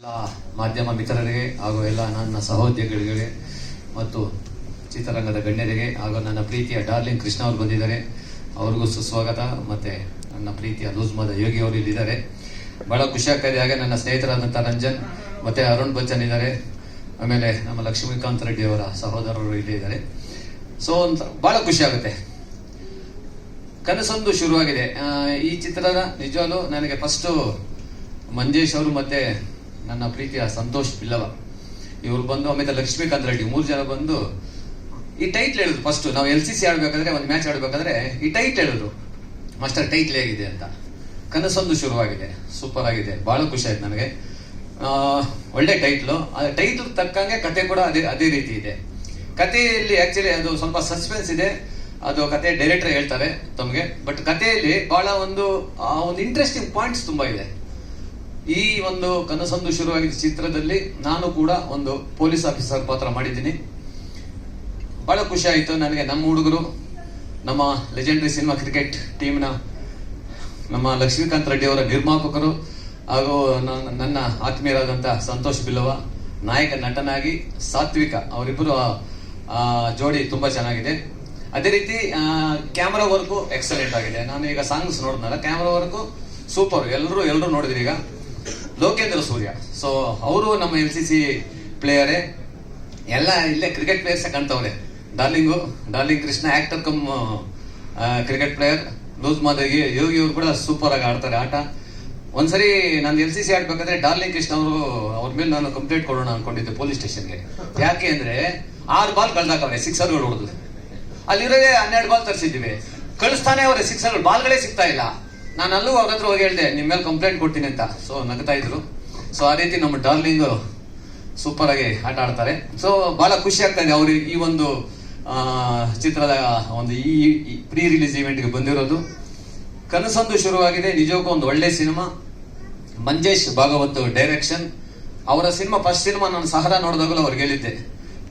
ಎಲ್ಲ ಮಾಧ್ಯಮ ಮಿತ್ರರಿಗೆ ಹಾಗೂ ಎಲ್ಲ ನನ್ನ ಸಹೋದ್ಯೋಗಿಗಳಿಗೆ ಮತ್ತು ಚಿತ್ರರಂಗದ ಗಣ್ಯರಿಗೆ ಹಾಗೂ ನನ್ನ ಪ್ರೀತಿಯ ಡಾರ್ಲಿಂಗ್ ಕೃಷ್ಣ ಅವರು ಬಂದಿದ್ದಾರೆ. ಅವ್ರಿಗೂ ಸುಸ್ವಾಗತ ಮತ್ತೆ ನನ್ನ ಪ್ರೀತಿಯ ಲೂಸ್ಮದ ಯೋಗಿ ಅವರು ಇಲ್ಲಿದ್ದಾರೆ. ಬಹಳ ಖುಷಿ ಆಗ್ತಾ ಹಾಗೆ ನನ್ನ ಸ್ನೇಹಿತರಾದಂಥ ರಂಜನ್ ಮತ್ತೆ ಅರುಣ್ ಬಚ್ಚನ್ ಇದ್ದಾರೆ. ಆಮೇಲೆ ನಮ್ಮ ಲಕ್ಷ್ಮೀಕಾಂತ್ ರೆಡ್ಡಿ ಅವರ ಸಹೋದರರು ಇಲ್ಲಿ ಇದ್ದಾರೆ. ಸೊ ಒಂದು ಬಹಳ ಖುಷಿ ಆಗುತ್ತೆ. ಕನಸೊಂದು ಶುರುವಾಗಿದೆ. ಈ ಚಿತ್ರದ ನಿಜವಾಗ್ಲೂ ನನಗೆ ಫಸ್ಟು ಮಂಜೇಶ್ ಅವರು ಮತ್ತೆ ನನ್ನ ಪ್ರೀತಿಯ ಸಂತೋಷ್ ಬಿಲ್ಲವ. ಇವರು ಬಂದು ಆಮೇಲೆ ಲಕ್ಷ್ಮೀಕಾಂತ್ ರೆಡ್ಡಿ ಮೂರು ಜನ ಬಂದು ಈ ಟೈಟ್ಲ್ ಹೇಳಿದ್ರು ಫಸ್ಟ್ ನಾವು ಎಲ್ ಸಿ ಸಿ ಆಡ್ಬೇಕಾದ್ರೆ, ಒಂದು ಮ್ಯಾಚ್ ಆಡ್ಬೇಕಾದ್ರೆ ಈ ಟೈಟ್ ಹೇಳಿದ್ರು. ಮಾಸ್ಟರ್ ಟೈಟ್ಲ್ ಹೇಗಿದೆ ಅಂತ. ಕನಸೊಂದು ಶುರುವಾಗಿದೆ. ಸೂಪರ್ ಆಗಿದೆ. ಬಹಳ ಖುಷಿ ಆಯ್ತು ನನಗೆ. ಒಳ್ಳೆ ಟೈಟ್ಲು ಆ ಟೈಟ್ಲ್ ತಕ್ಕಂಗೆ ಕತೆ ಕೂಡ ಅದೇ ಅದೇ ರೀತಿ ಇದೆ. ಕಥೆಯಲ್ಲಿ ಆಕ್ಚುಲಿ ಅದು ಸ್ವಲ್ಪ ಸಸ್ಪೆನ್ಸ್ ಇದೆ. ಅದು ಕತೆ ಡೈರೆಕ್ಟರ್ ಹೇಳ್ತಾರೆ ತಮಗೆ. ಬಟ್ ಕಥೆಯಲ್ಲಿ ಬಹಳ ಒಂದು ಒಂದು ಇಂಟ್ರೆಸ್ಟಿಂಗ್ ಪಾಯಿಂಟ್ಸ್ ತುಂಬಾ ಇದೆ. ಈ ಒಂದು ಕನಸೊಂದು ಶುರುವಾಗಿದ್ದ ಚಿತ್ರದಲ್ಲಿ. ನಾನು ಕೂಡ ಒಂದು ಪೊಲೀಸ್ ಆಫೀಸರ್ ಪಾತ್ರ ಮಾಡಿದ್ದೀನಿ. ಬಹಳ ಖುಷಿ ಆಯಿತು. ನನಗೆ ನಮ್ಮ ಹುಡುಗರು, ನಮ್ಮ ಲೆಜೆಂಡರಿ ಸಿನಿಮಾ ಕ್ರಿಕೆಟ್ ಟೀಮ್ನ ನಮ್ಮ ಲಕ್ಷ್ಮೀಕಾಂತ್ ರೆಡ್ಡಿ ಅವರ ನಿರ್ಮಾಪಕರು ಹಾಗೂ ನನ್ನ ಆತ್ಮೀಯರಾದಂಥ ಸಂತೋಷ್ ಬಿಲ್ಲವ ನಾಯಕ, ನಟನಾಗಿ ಸಾತ್ವಿಕ ಅವರಿಬ್ಬರು ಜೋಡಿ ತುಂಬ ಚೆನ್ನಾಗಿದೆ. ಅದೇ ರೀತಿ ಕ್ಯಾಮ್ರಾ ವರ್ಕು ಎಕ್ಸಲೆಂಟ್ ಆಗಿದೆ. ನಾನು ಈಗ ಸಾಂಗ್ಸ್ ನೋಡಿದ್ನಲ್ಲ ಕ್ಯಾಮ್ರಾ ವರ್ಕು ಸೂಪರ್ ಎಲ್ಲರೂ ಎಲ್ಲರೂ ನೋಡಿದ್ರಿ ಈಗ? ಲೋಕೇಂದ್ರ ಸೂರ್ಯ. ಸೊ ಅವರು ನಮ್ಮ ಎಲ್ ಸಿ ಸಿ ಪ್ಲೇಯರೇ ಎಲ್ಲ ಇಲ್ಲೇ cricket players ಕಾಣ್ತಾವ್ರೆ. Darling darling Krishna actor come cricket player loose ಮಾದರಿಗೆ ಯೋಗಿ ಅವರು ಕೂಡ ಸೂಪರ್ ಆಗಿ ಆಡ್ತಾರೆ ಆಟ. ಒಂದ್ಸರಿ ನಾನು ಎಲ್ ಸಿ ಸಿ ಆಡ್ಬೇಕಾದ್ರೆ ಡಾರ್ಲಿಂಗ್ ಕೃಷ್ಣ ಅವರು, ಅವ್ರ ಮೇಲೆ ನಾನು ಕಂಪ್ಲೇಂಟ್ ಕೊಡೋಣ ಅನ್ಕೊಂಡಿದ್ದೆ ಪೊಲೀಸ್ ಸ್ಟೇಷನ್ಗೆ ಯಾಕೆ ಅಂದ್ರೆ ಆರು ಬಾಲ್ ಕಳ್ದಾಕವ್ರೆ ಸಿಕ್ಸರ್ಗಳು ಹೊಡೆದು ಅಲ್ಲಿರೋದೇ ಹನ್ನೆರಡು ಬಾಲ್ ತರಿಸಿದ್ದೀವಿ. ಕಳಿಸ್ತಾನೆ ಅವ್ರೆ ಸಿಕ್ಸರ್ಗಳು ಬಾಲ್ಗಳೇ ಸಿಗ್ತಾ ಇಲ್ಲ. ನಾನು ಅಲ್ಲೂ ಅವ್ರ ಹತ್ರ ಹೋಗಿ ಹೇಳಿದೆ ನಿಮ್ಮ ಮೇಲೆ ಕಂಪ್ಲೇಂಟ್ ಕೊಡ್ತೀನಿ ಅಂತ. ಸೊ ನಗ್ತಾ ಇದ್ರು. ಸೊ ಆ ರೀತಿ ನಮ್ಮ ಡಾರ್ಲಿಂಗ್ ಸೂಪರ್ ಆಗಿ ಆಟ ಆಡ್ತಾರೆ. ಸೊ ಬಹಳ ಖುಷಿ ಆಗ್ತಾ ಇದೆ ಈ ಒಂದು ಚಿತ್ರದ ಒಂದು ಈ ಪ್ರೀ ರಿಲೀಸ್ ಇವೆಂಟ್ಗೆ ಬಂದಿರೋದು. ಕನಸೊಂದು ಶುರುವಾಗಿದೆ. ನಿಜಕ್ಕೂ ಒಂದು ಒಳ್ಳೆ ಸಿನಿಮಾ. ಮಂಜೇಶ್ ಭಾಗವತ್ ಡೈರೆಕ್ಷನ್ ಅವರ ಸಿನಿಮಾ ಫಸ್ಟ್ ಸಿನಿಮಾ ನಾನು ಸಹರ ನೋಡಿದಾಗಲೂ ಅವ್ರಿಗೆ ಹೇಳಿದ್ದೆ.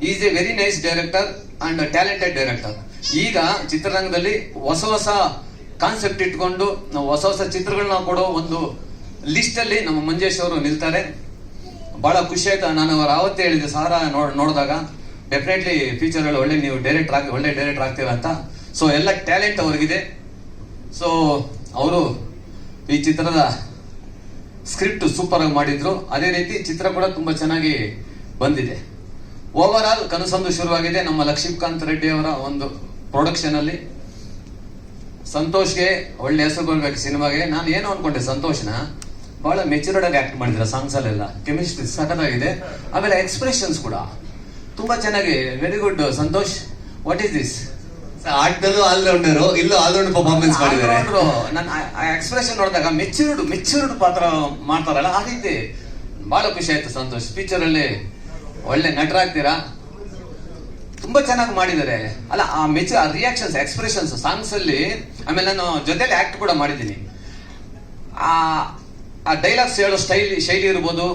Is a very nice director and talented director ಈಗ ಚಿತ್ರರಂಗದಲ್ಲಿ ಹೊಸ ಹೊಸ ಕಾನ್ಸೆಪ್ಟ್ ಇಟ್ಕೊಂಡು ನಾವು ಹೊಸ ಹೊಸ ಚಿತ್ರಗಳನ್ನ ಕೊಡೋ ಒಂದು ಲಿಸ್ಟ್ ಅಲ್ಲಿ ನಮ್ಮ ಮಂಜೇಶ್ ಅವರು ನಿಲ್ತಾರೆ. ಬಹಳ ಖುಷಿ ಆಯ್ತು. ನಾನು ಅವ್ರು ಆವತ್ತೇ ಹೇಳಿದೆ ಸಾರ ನೋಡ್, ನೋಡಿದಾಗ ಡೆಫಿನೆಟ್ಲಿ ಫ್ಯೂಚರ್ ಅಲ್ಲಿ ಒಳ್ಳೆ ನೀವು ಡೈರೆಕ್ಟರ್ ಆಗಿ, ಒಳ್ಳೆ ಡೈರೆಕ್ಟರ್ ಆಗ್ತೀರಾ ಅಂತ. ಸೊ ಎಲ್ಲ ಟ್ಯಾಲೆಂಟ್ ಅವ್ರಿಗಿದೆ. ಸೊ ಅವರು ಈ ಚಿತ್ರದ ಸ್ಕ್ರಿಪ್ಟ್ ಸೂಪರ್ ಆಗಿ ಮಾಡಿದ್ರು. ಅದೇ ರೀತಿ ಚಿತ್ರ ಕೂಡ ತುಂಬಾ ಚೆನ್ನಾಗಿ ಬಂದಿದೆ. ಓವರ್ ಆಲ್ ಕನಸೊಂದು ಶುರುವಾಗಿದೆ. ನಮ್ಮ ಲಕ್ಷ್ಮೀಕಾಂತ್ ರೆಡ್ಡಿ ಅವರ ಒಂದು ಪ್ರೊಡಕ್ಷನ್ ಅಲ್ಲಿ. ಸಂತೋಷ್ಗೆ ಒಳ್ಳೆ ಹೆಸರು ಬರ್ಬೇಕು ಸಿನಿಮಾಗೆ. ನಾನು ಏನು ಅನ್ಕೊಂಡೆ ಸಂತೋಷ್ನ. ಬಹಳ ಮೆಚೂರ್ಡ್ ಆಗಿ ಆಕ್ಟ್ ಮಾಡಿದ್ರ ಸಾಂಗ್ಸ್ ಅಲ್ಲೆಲ್ಲ. ಕೆಮಿಸ್ಟ್ರಿ ಸಖತ್ತಾಗಿದೆ. ಆಮೇಲೆ ಎಕ್ಸ್ಪ್ರೆಷನ್ಸ್ ಕೂಡ. ತುಂಬಾ ಚೆನ್ನಾಗಿ very good Santosh. What is this ಆಟದಲ್ಲೂ all-rounder ಇಲ್ಲೂ ಆಲ್ರೌಂಡ್ ಪರ್ಫಾರ್ಮೆನ್ಸ್ ಮಾಡಿದ್ದಾರೆ. ನನ್ನ ಎಕ್ಸ್ಪ್ರೆಷನ್ ನೋಡಿದಾಗ ಮೆಚ್ಯೂರ್ಡ್ ಮೆಚ್ಯೂರ್ಡ್ ಪಾತ್ರ ಮಾಡ್ತಾರಲ್ಲ ಆ ರೀತಿ. ಬಹಳ ಖುಷಿ ಆಯ್ತು ಸಂತೋಷ್. ಪಿಕ್ಚರ್ ಅಲ್ಲಿ ಒಳ್ಳೆ ನಟರಾಗ್ತೀರಾ? ತುಂಬಾ ಚೆನ್ನಾಗಿ ಮಾಡಿದ್ದಾರೆ. ಅಲ್ಲ, ಆ ಮೆಚ್ ಆ ರಿಯಾಕ್ಷನ್ಸ್ ಎಕ್ಸ್ಪ್ರೆಷನ್ಸ್ ಸಾಂಗ್ಸ್ ಅಲ್ಲಿ ಆಮೇಲೆ ನಾನು ಜೊತೆಲಿ ಆಕ್ಟ್ ಕೂಡ ಮಾಡಿದ್ದೀನಿ. ಆ ಆ ಡೈಲಾಗ್ಸ್ ಹೇಳೋ ಸ್ಟೈಲ್ ಶೈಲಿ ಇರ್ಬೋದು,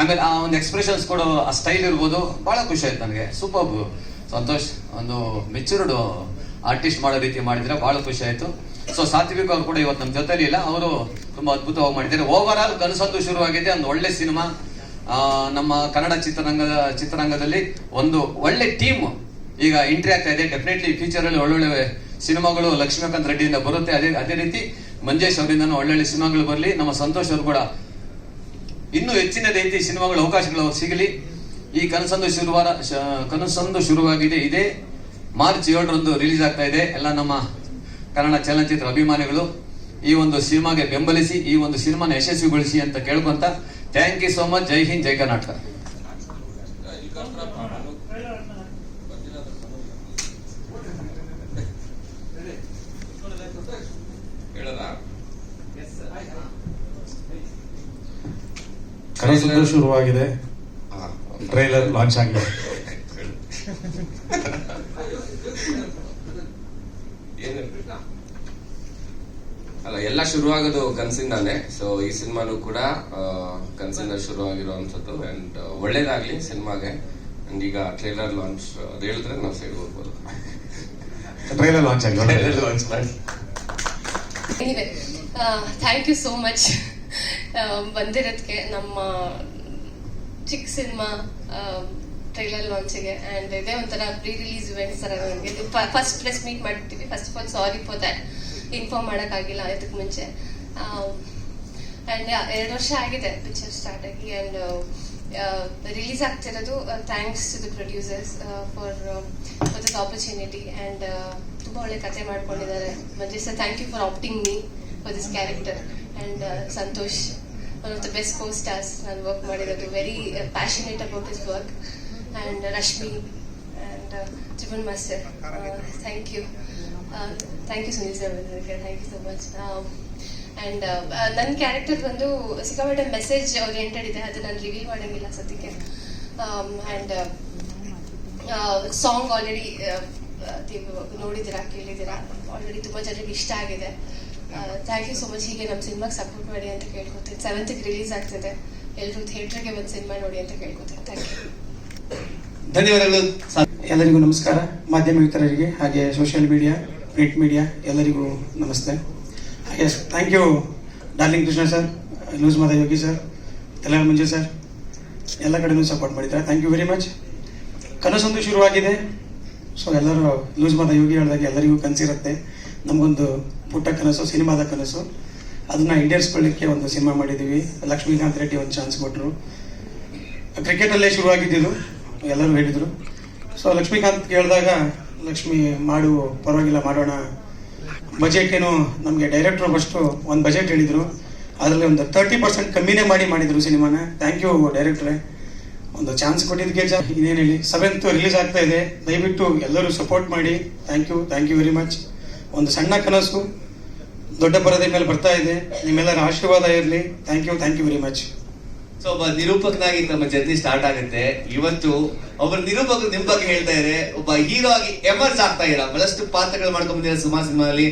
ಆಮೇಲೆ ಆ ಒಂದು ಎಕ್ಸ್ಪ್ರೆಷನ್ಸ್ ಕೊಡೋ ಆ ಸ್ಟೈಲ್ ಇರ್ಬೋದು, ಬಹಳ ಖುಷಿ ಆಯ್ತು ನನಗೆ. ಸೂಪರ್ ಸಂತೋಷ್, ಒಂದು ಮೆಚೂರ್ಡ್ ಆರ್ಟಿಸ್ಟ್ ಮಾಡೋ ರೀತಿ ಮಾಡಿದ್ರೆ ಬಹಳ ಖುಷಿ ಆಯ್ತು. ಸೊ ಸಾತ್ವಿಕ್ ಅವ್ರು ಕೂಡ ಇವತ್ತು ನಮ್ಮ ಜೊತೆಲಿ ಇಲ್ಲ. ಅವರು ತುಂಬಾ ಅದ್ಭುತವಾಗಿ ಮಾಡಿದ್ದಾರೆ. ಓವರ್ ಆಲ್ ಕನಸೊಂದು ಶುರುವಾಗಿದೆ. ಒಂದು ಒಳ್ಳೆ ಸಿನಿಮಾ. ನಮ್ಮ ಕನ್ನಡ ಚಿತ್ರರಂಗದ, ಚಿತ್ರರಂಗದಲ್ಲಿ ಒಂದು ಒಳ್ಳೆ ಟೀಮ್ ಈಗ ಎಂಟ್ರಿ ಆಗ್ತಾ ಇದೆ. ಡೆಫಿನೆಟ್ಲಿ ಫ್ಯೂಚರ್ ಅಲ್ಲಿ ಒಳ್ಳೊಳ್ಳೆ ಸಿನಿಮಾಗಳು ಲಕ್ಷ್ಮೀಕಾಂತ್ ರೆಡ್ಡಿಯಿಂದ ಬರುತ್ತೆ. ಅದೇ ಅದೇ ರೀತಿ ಮಂಜೇಶ್ ಅವರಿಂದ ಒಳ್ಳೊಳ್ಳೆ ಸಿನಿಮಾಗಳು ಬರಲಿ. ನಮ್ಮ ಸಂತೋಷ್ ಅವರು ಕೂಡ ಇನ್ನೂ ಹೆಚ್ಚಿನ ರೀತಿ ಸಿನಿಮಾಗಳ, ಅವಕಾಶಗಳು ಸಿಗಲಿ. ಈ ಕನಸಂದು ಶುರುವಾರ ಕನಸೊಂದು ಶುರುವಾಗಿದೆ. ಇದೇ ಮಾರ್ಚ್ ಏಳರಂದು ರಿಲೀಸ್ ಆಗ್ತಾ ಇದೆ. ಎಲ್ಲ ನಮ್ಮ ಕನ್ನಡ ಚಲನಚಿತ್ರ ಅಭಿಮಾನಿಗಳು ಈ ಒಂದು ಸಿನಿಮಾಗೆ ಬೆಂಬಲಿಸಿ, ಈ ಒಂದು ಸಿನಿಮಾನ ಯಶಸ್ವಿಗೊಳಿಸಿ ಅಂತ ಕೇಳ್ಕೊಂತ. ಥ್ಯಾಂಕ್ ಯು ಸೋ ಮಚ್ ಜೈ ಹಿಂದ್, ಜೈ ಕರ್ನಾಟಕ. ಕನಸೊಂದು ಶುರುವಾಗಿದೆ. ಟ್ರೈಲರ್ ಲಾಂಚ್ ಆಗಿದೆ ಅಲ್ಲ ಎಲ್ಲ ಶುರುವಾಗೋದು ಕನಸಿಂದಾನೆ. ಸೊ ಈ ಸಿನಿಮಾನು ಕೂಡ ಕನ್ಸಿಂದ ಶುರು ಶುರುವಾಗಿರುವಂಥದ್ದು ಅಂಡ್ ಒಳ್ಳೇದಾಗ್ಲಿ ಸಿನಿಮಾಗೆ. ಅಂಡ್ ಈಗ ಟ್ರೈಲರ್ ಲಾಂಚ್ ಅದು ಹೇಳಿದ್ರೆ ನಾವು ಸೈಡ್ ಹೋಗ್ಬೋದು. ಟ್ರೈಲರ್ ಲಾಂಚ್ ಆಗಿದೆ ಟ್ರೈಲರ್ ಲಾಂಚ್ ಮಾಡಿ. ಥ್ಯಾಂಕ್ ಯು ಸೋ ಮಚ್ ಬಂದಿರೋದಕ್ಕೆ ನಮ್ಮ ಚಿಕ್ಕ ಸಿನಿಮಾ ಟ್ರೈಲರ್ ಲಾಂಚಿಗೆ ಆ್ಯಂಡ್ ಇದೇ ಒಂಥರ ಪ್ರೀ ರಿಲೀಸ್ ಇವೆಂಟ್ಸ್ ಥರ ನನಗೆ ಫಸ್ಟ್ ಪ್ರೆಸ್ ಮೀಟ್ ಮಾಡಿರ್ತೀವಿ. First of all sorry for that inform ಮಾಡೋಕ್ಕಾಗಿಲ್ಲ ಇದಕ್ಕೆ ಮುಂಚೆ. ಆ್ಯಂಡ್ ಎರಡು ವರ್ಷ ಆಗಿದೆ ಪಿಕ್ಚರ್ ಸ್ಟಾರ್ಟ್ ಆಗಿ ಆ್ಯಂಡ್ ರಿಲೀಸ್ ಆಗ್ತಿರೋದು. Thanks to the producers for for this opportunity and ತುಂಬ ಒಳ್ಳೆ ಕತೆ ಮಾಡ್ಕೊಂಡಿದ್ದಾರೆ. Manju sir thank you for opting me for this character and Santosh. One of the best co stars ನಾನು work ಮಾಡಿರೋದು very passionate about this work and Rashmi and Tribhuvan master thank you thank you Sunil sir thank you so much and ನನ್ನ character ಬಂದು ಸಿಕ್ಕಾಪಟ್ಟೆ message oriented ಇದೆ. ಅದು ನಾನು reveal ಮಾಡೋಂಗಿಲ್ಲ ಸದ್ಯಕ್ಕೆ. ಆ್ಯಂಡ್ ಸಾಂಗ್ ಆಲ್ರೆಡಿ ನೋಡಿದ್ದೀರಾ, ಕೇಳಿದ್ದೀರಾ? ಆಲ್ರೆಡಿ ತುಂಬ ಜನರಿಗೆ ಇಷ್ಟ ಆಗಿದೆ. ಥ್ಯಾಂಕ್ ಯು ಸೊ ಮಚ್ ಹೀಗೆ ನಮ್ಮ ಸಿನಿಮಾಗೆ ಸಪೋರ್ಟ್ ಮಾಡಿ ಅಂತ ಕೇಳ್ಕೊತೀನಿ. ಸೆವೆಂತಿಗೆ ರಿಲೀಸ್ ಆಗ್ತಿದೆ. ಎಲ್ಲರೂ ಥಿಯೇಟ್ರಿಗೆ ಬಂದು ಸಿನಿಮಾ ನೋಡಿ ಅಂತ ಕೇಳ್ಕೊತೀನಿ. ಥ್ಯಾಂಕ್ ಯು ಧನ್ಯವಾದಗಳು. ಎಲ್ಲರಿಗೂ ನಮಸ್ಕಾರ. ಮಾಧ್ಯಮ ಮಿತ್ರರಿಗೆ ಹಾಗೆ ಸೋಷಿಯಲ್ ಮೀಡಿಯಾ ಪ್ರಿಂಟ್ ಮೀಡಿಯಾ ಎಲ್ಲರಿಗೂ ನಮಸ್ತೆ. ಹಾಗೆ thank you darling Krishna sir loose Mata Yogi sir ತಲೆಯ ಮಂಜು ಸರ್ ಎಲ್ಲ ಕಡೆನೂ ಸಪೋರ್ಟ್ ಮಾಡಿದ್ದಾರೆ. ಥ್ಯಾಂಕ್ ಯು ವೆರಿ ಮಚ್ ಕನಸೊಂದು ಶುರುವಾಗಿದೆ. ಸೊ ಎಲ್ಲರೂ ಲೂಸ್ ಮಾತಾ ಯೋಗಿ ಹೇಳಿದಾಗ ಎಲ್ಲರಿಗೂ ಕನಸಿರುತ್ತೆ. ನಮಗೊಂದು ಪುಟ್ಟ ಕನಸು, ಸಿನಿಮಾದ ಕನಸು. ಅದನ್ನ ಈಡೇರಿಸ್ಕೊಳ್ಳಿಕ್ಕೆ ಒಂದು ಸಿನಿಮಾ ಮಾಡಿದ್ದೀವಿ ಲಕ್ಷ್ಮೀಕಾಂತ್ ರೆಡ್ಡಿ ಒಂದು ಚಾನ್ಸ್ ಕೊಟ್ಟರು ಕ್ರಿಕೆಟಲ್ಲೇ ಶುರುವಾಗಿದ್ದಿದ್ದು ಎಲ್ಲರೂ ಹೇಳಿದರು. ಸೊ ಲಕ್ಷ್ಮೀಕಾಂತ್ ಕೇಳಿದಾಗ, ಲಕ್ಷ್ಮಿ, ಮಾಡು, ಪರವಾಗಿಲ್ಲ, ಮಾಡೋಣ. ಬಜೆಟ್ ಏನು ನಮಗೆ ಡೈರೆಕ್ಟ್ರು ಫಸ್ಟು ಒಂದು ಬಜೆಟ್ ಹೇಳಿದರು. ಅದರಲ್ಲಿ ಒಂದು ತರ್ಟಿ ಪರ್ಸೆಂಟ್ ಕಮ್ಮಿನೇ ಮಾಡಿ ಮಾಡಿದರು ಸಿನಿಮಾನ. ಥ್ಯಾಂಕ್ ಯು ಡೈರೆಕ್ಟ್ರೆ ಒಂದು ಚಾನ್ಸ್ ಕೊಟ್ಟಿದ್ದಕ್ಕೆ ಜಾ ಇನ್ನೇನು ಹೇಳಿ? ಸೆವೆಂತ್ ರಿಲೀಸ್ ಆಗ್ತಾ ಇದೆ. ದಯವಿಟ್ಟು ಎಲ್ಲರೂ ಸಪೋರ್ಟ್ ಮಾಡಿ. Thank you thank you very much ಒಂದು ಸಣ್ಣ ಕನಸು ದೊಡ್ಡ ಪರದೆ ಮೇಲೆ ಬರ್ತಾ ಇದೆ. ನಿಮ್ಮೆಲ್ಲರ ಆಶೀರ್ವಾದ ಇರಲಿ. Thank you thank you very much so ಒಬ್ಬ ನಿರೂಪಕನಾಗಿ ನಮ್ಮ ಜರ್ನಿ ಸ್ಟಾರ್ಟ್ ಆಗುತ್ತೆ. ಇವತ್ತು ಒಬ್ಬ ನಿರೂಪಕ ನಿಮ್ಮ ಬಗ್ಗೆ ಹೇಳ್ತಾ ಇದ್ದಾರೆ. ಒಬ್ಬ ಹೀರೋ ಆಗಿ ಎಮರ್ಸ್ ಆಗ್ತಾ ಇರ ಬಹಳಷ್ಟು ಪಾತ್ರಗಳು ಮಾಡ್ಕೊಂಡು ಬಂದಿರೋ ಸುಮಾ ಸಿನಿಮಾದಲ್ಲಿ.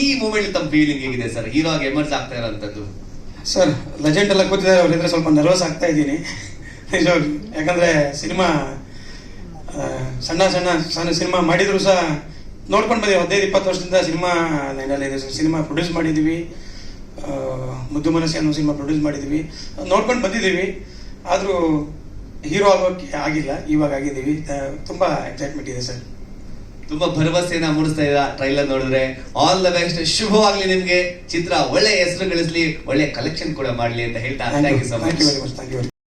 ಈ ಮೂಮೆಂಟ್ ತಮ್ಮ ಫೀಲಿಂಗ್ ಹೇಗಿದೆ ಸರ್? ಹೀರೋ ಆಗಿ ಎಮರ್ಸ್ ಆಗ್ತಾ ಇರೋಂಥದ್ದು ಸರ್ ಲೆಜೆಂಡ್ ಎಲ್ಲ ಕೂತಿದ್ದಾರೆ. ಅವರಿದ್ರೆ ಸ್ವಲ್ಪ ನರ್ವಸ್ ಆಗ್ತಾ ಇದ್ದೀನಿ. ನಿಜವಾಗ್ಲೂ ಯಾಕಂದ್ರೆ ಸಿನಿಮಾ ಸಣ್ಣ ಸಣ್ಣ ಸಣ್ಣ ಸಿನಿಮಾ ಮಾಡಿದ್ರು ಸಹ ನೋಡ್ಕೊಂಡು ಬಂದಿವಿ ಹದಿನೈದು ಇಪ್ಪತ್ತು ವರ್ಷದಿಂದ ಸಿನಿಮಾ ಸಿನಿಮಾ ಪ್ರೊಡ್ಯೂಸ್ ಮಾಡಿದ್ದೀವಿ ಮುದ್ದು ಮನಸ್ಸು ಅನ್ನೋ ಸಿನಿಮಾ ಪ್ರೊಡ್ಯೂಸ್ ಮಾಡಿದ್ದೀವಿ ನೋಡ್ಕೊಂಡು ಬಂದಿದ್ದೀವಿ ಆದರೂ ಹೀರೋ ಆಗೋಕ್ಕೆ ಆಗಿಲ್ಲ ಇವಾಗ ಆಗಿದ್ದೀವಿ. ತುಂಬ ತುಂಬಾ ಎಕ್ಸೈಟ್ಮೆಂಟ್ ಇದೆ ಸರ್. ತುಂಬಾ ಭರವಸೆಯನ್ನ ಮೂಡಿಸ್ತಾ ಇದ್ದ ಟ್ರೈಲರ್ ನೋಡಿದ್ರೆ? ಆಲ್ ದ ಬೆಸ್ಟ್ ಶುಭವಾಗ್ಲಿ ನಿಮ್ಗೆ. ಚಿತ್ರ ಒಳ್ಳೆ ಹೆಸರು ಗಳಿಸ್ಲಿ ಒಳ್ಳೆ ಕಲೆಕ್ಷನ್ ಕೂಡ ಮಾಡ್ಲಿ ಅಂತ ಹೇಳ್ತಾ